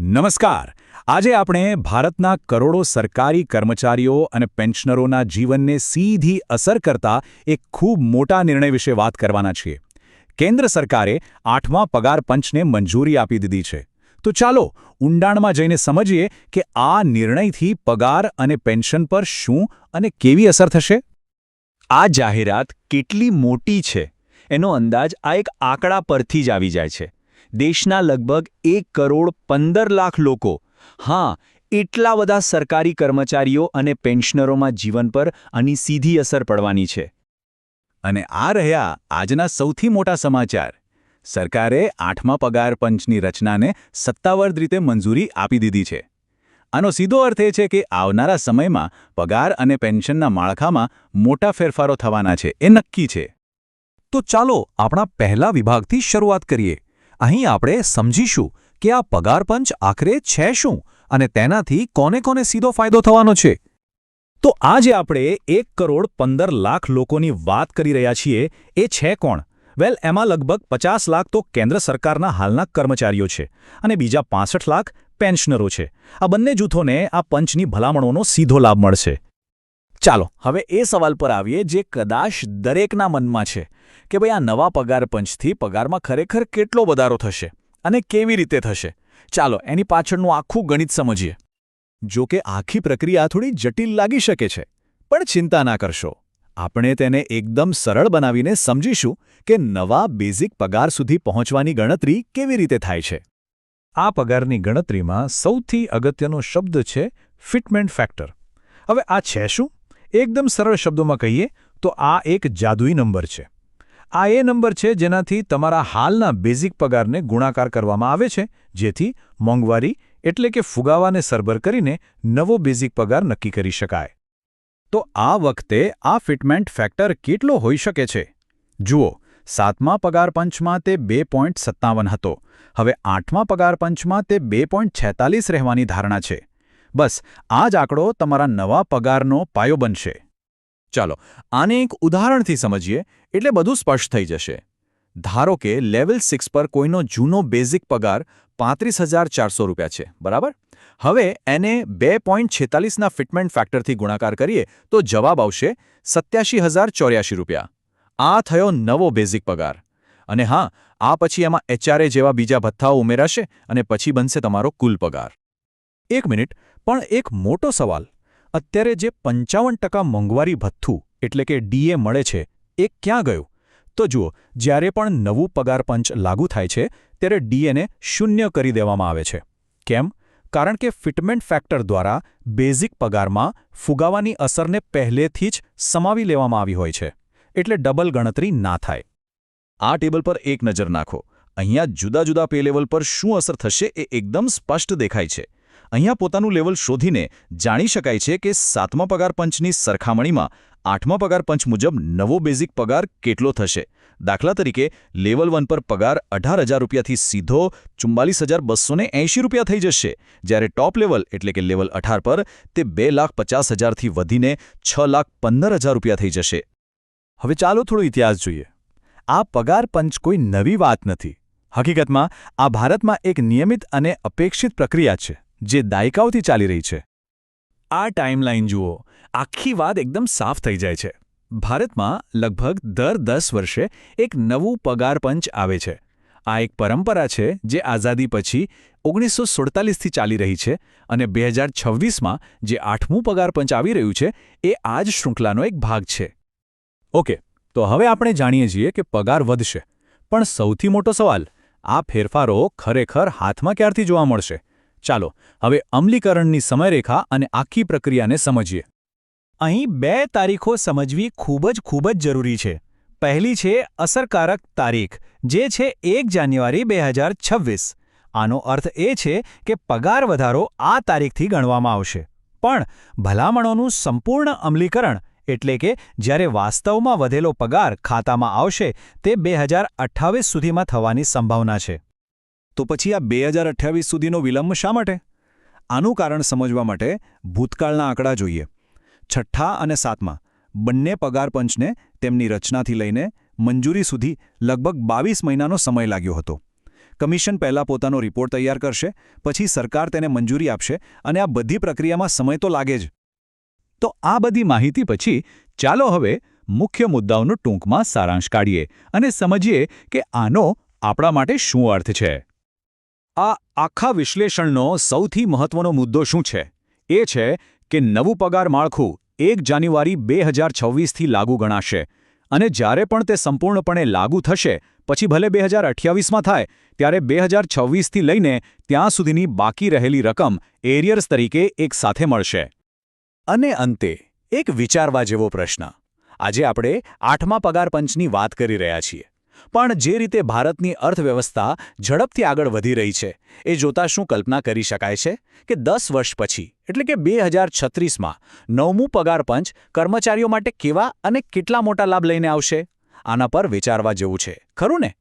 નમસ્કાર. આજે આપણે ભારતના કરોડો સરકારી કર્મચારીઓ અને પેન્શનરોના જીવનને સીધી અસર કરતા એક ખૂબ મોટા નિર્ણય વિશે વાત કરવાના છીએ. કેન્દ્ર સરકારે આઠમા પગાર પંચને મંજૂરી આપી દીધી છે. તો ચાલો ઊંડાણમાં જઈને સમજીએ કે આ નિર્ણયથી પગાર અને પેન્શન પર શું અને કેવી અસર થશે? આ જાહેરાત કેટલી મોટી છે? એનો અંદાજ આ એક આંકડા પરથી જ આવી જાય છે. દેશના લગભગ એક કરોડ પંદર લાખ લોકો. હા, એટલા બધા સરકારી કર્મચારીઓ અને પેન્શનરોમાં જીવન પર આની સીધી અસર પડવાની છે. અને આ રહ્યા આજના સૌથી મોટા સમાચાર. સરકારે આઠમા પગાર પંચની રચનાને સત્તાવર્ધ રીતે મંજૂરી આપી દીધી છે. આનો સીધો અર્થ એ છે કે આવનારા સમયમાં પગાર અને પેન્શનના માળખામાં મોટા ફેરફારો થવાના છે, એ નક્કી છે. તો ચાલો આપણા પહેલા વિભાગથી શરૂઆત કરીએ. અહીં આપણે સમજીશું કે આ પગાર પંચ આખરે છે શું અને તેનાથી કોને કોને સીધો ફાયદો થવાનો છે. તો આજે આપણે એક કરોડ પંદર લાખ લોકોની વાત કરી રહ્યા છીએ, એ છે કોણ? વેલ, એમાં લગભગ પચાસ લાખ તો કેન્દ્ર સરકારના હાલના કર્મચારીઓ છે અને બીજા પાસઠ લાખ પેન્શનરો છે. આ બંને જૂથોને આ પંચની ભલામણોનો સીધો લાભ મળશે. ચાલો, હવે એ સવાલ પર આવીએ જે કદાચ દરેકના મનમાં છે કે ભાઈ આ નવા પગાર પંચથી પગારમાં ખરેખર કેટલો વધારો થશે અને કેવી રીતે થશે? ચાલો, એની પાછળનું આખું ગણિત સમજીએ. જો કે આખી પ્રક્રિયા થોડી જટિલ લાગી શકે છે, પણ ચિંતા ના કરશો. આપણે તેને એકદમ સરળ બનાવીને સમજીશું કે નવા બેઝિક પગાર સુધી પહોંચવાની ગણતરી કેવી રીતે થાય છે. આ પગારની ગણતરીમાં સૌથી અગત્યનો શબ્દ છે ફિટમેન્ટ ફેક્ટર. હવે આ છે શું? એકદમ સરળ શબ્દોમાં કહીએ, તો આ એક જાદુઈ નંબર છે. આ એ નંબર છે જેનાથી તમારા હાલના બેઝિક પગારને ગુણાકાર કરવામાં આવે છે, જેથી મોંઘવારી એટલે કે ફુગાવાને સરભર કરીને નવો બેઝિક પગાર નક્કી કરી શકાય. તો આ વખતે આ ફિટમેન્ટ ફેક્ટર કેટલો હોઈ શકે છે? જુઓ, સાતમા પગાર પંચમાં તે બે પોઈન્ટ સત્તાવન હતો. હવે આઠમા પગાર પંચમાં તે બે પોઈન્ટ રહેવાની ધારણા છે. બસ, આ જ આંકડો તમારા નવા પગારનો પાયો બનશે. ચાલો, આને એક ઉદાહરણથી સમજીએ, એટલે બધું સ્પષ્ટ થઈ જશે. ધારો કે લેવલ સિક્સ પર કોઈનો જૂનો બેઝિક પગાર પાંત્રીસ રૂપિયા છે, બરાબર? હવે એને બે પોઈન્ટ છેતાલીસના ફિટમેન્ટ ફેક્ટરથી ગુણાકાર કરીએ, તો જવાબ આવશે સત્યાશી રૂપિયા. આ થયો નવો બેઝિક પગાર. અને હા, આ પછી એમાં એચઆરએ જેવા બીજા ભથ્થાઓ ઉમેરાશે અને પછી બનશે તમારો કુલ પગાર. એક મિનિટ, પણ એક મોટો સવાલ. અત્યારે જે પંચાવન ટકા મોંઘવારી ભથ્થું, એટલે કે ડીએ મળે છે, એ ક્યાં ગયું? તો જુઓ, જ્યારે પણ નવું પગાર પંચ લાગુ થાય છે, ત્યારે ડીએને શૂન્ય કરી દેવામાં આવે છે. કેમ? કારણ કે ફિટમેન્ટ ફેક્ટર દ્વારા બેઝિક પગારમાં ફુગાવાની અસરને પહેલેથી જ સમાવી લેવામાં આવી હોય છે, એટલે ડબલ ગણતરી ના થાય. આ ટેબલ પર એક નજર નાખો. અહીંયા જુદા જુદા પે લેવલ પર શું અસર થશે એ એકદમ સ્પષ્ટ દેખાય છે. અહીંયા પોતાનું લેવલ શોધીને જાણી શકાય છે કે સાતમા પગાર પંચની સરખામણીમાં આઠમા પગાર પંચ મુજબ નવો બેઝિક પગાર કેટલો થશે? દાખલા તરીકે, લેવલ વન પર પગાર અઢાર હજાર રૂપિયાથી સીધો ચુમ્માલીસ હજાર બસોને એંશી રૂપિયા થઈ જશે. જ્યારે ટોપ લેવલ, એટલે કે લેવલ અઢાર પર, તે બે લાખ પચાસ હજારથી વધીને છ લાખ પંદર હજાર રૂપિયા થઈ જશે. હવે ચાલો થોડો ઇતિહાસ જોઈએ. આ પગાર પંચ કોઈ નવી વાત નથી. હકીકતમાં, આ ભારતમાં એક નિયમિત અને અપેક્ષિત પ્રક્રિયા છે. જે દાયકાઓથી ચાલી રહી છે. આ ટાઈમલાઈન જુઓ. આખી વાત એકદમ સાફ થઈ જાય છે. ભારતમાં લગભગ દર દસ વર્ષે એક નવું પગાર પંચ આવે છે. આ એક પરંપરા છે જે આઝાદી પછી ઓગણીસો સુડતાલીસથી ચાલી રહી છે અને બે હજાર છવ્વીસમાં જે આઠમું પગાર પંચ આવી રહ્યું છે, એ આ જ શૃંખલાનો એક ભાગ છે. ઓકે, તો હવે આપણે જાણીએ છીએ કે પગાર વધશે. પણ સૌથી મોટો સવાલ, આ ફેરફારો ખરેખર હાથમાં ક્યારથી જોવા મળશે? ચાલો, હવે અમલીકરણની સમયરેખા અને આખી પ્રક્રિયાને સમજીએ. અહીં બે તારીખો સમજવી ખૂબ જ ખૂબ જ જરૂરી છે. પહેલી છે અસરકારક તારીખ, જે છે એક જાન્યુઆરી બે આનો અર્થ એ છે કે પગાર વધારો આ તારીખથી ગણવામાં આવશે. પણ ભલામણોનું સંપૂર્ણ અમલીકરણ એટલે કે જ્યારે વાસ્તવમાં વધેલો પગાર ખાતામાં આવશે, તે બે સુધીમાં થવાની સંભાવના છે. તો પછી આ બે હજાર અઠ્યાવીસ સુધીનો વિલંબ શા માટે? આનું કારણ સમજવા માટે ભૂતકાળના આંકડા જોઈએ. છઠ્ઠા અને સાતમા, બંને પગાર પંચને તેમની રચનાથી લઈને મંજૂરી સુધી લગભગ બાવીસ મહિનાનો સમય લાગ્યો હતો. કમિશન પહેલાં પોતાનો રિપોર્ટ તૈયાર કરશે, પછી સરકાર તેને મંજૂરી આપશે અને આ બધી પ્રક્રિયામાં સમય તો લાગે જ. તો આ બધી માહિતી પછી ચાલો હવે મુખ્ય મુદ્દાઓનો ટૂંકમાં સારાંશ કાઢીએ અને સમજીએ કે આનો આપણા માટે શું અર્થ છે. આ આખા વિશ્લેષણનો સૌથી મહત્વનો મુદ્દો શું છે? એ છે કે નવું પગાર માળખું એક જાન્યુઆરી બે હજાર છવ્વીસથી લાગુ ગણાશે અને જ્યારે પણ તે સંપૂર્ણપણે લાગુ થશે, પછી ભલે બે હજાર અઠ્યાવીસમાં થાય, ત્યારે બે હજાર છવ્વીસથી લઈને ત્યાં સુધીની બાકી રહેલી રકમ એરિયર્સ તરીકે એક સાથે મળશે. અને અંતે, એક વિચારવા જેવો પ્રશ્ન. આજે આપણે આઠમા પગાર પંચની વાત કરી રહ્યા છીએ. પણ જે રીતે ભારતની અર્થવ્યવસ્થા ઝડપથી આગળ વધી રહી છે, એ જોતા શું કલ્પના કરી શકાય છે કે દસ વર્ષ પછી, એટલે કે બે હજાર છત્રીસમાં, નવમું પગાર પંચ કર્મચારીઓ માટે કેવા અને કેટલા મોટા લાભ લઈને આવશે? આના પર વિચારવા જેવું છે. ખરું ને?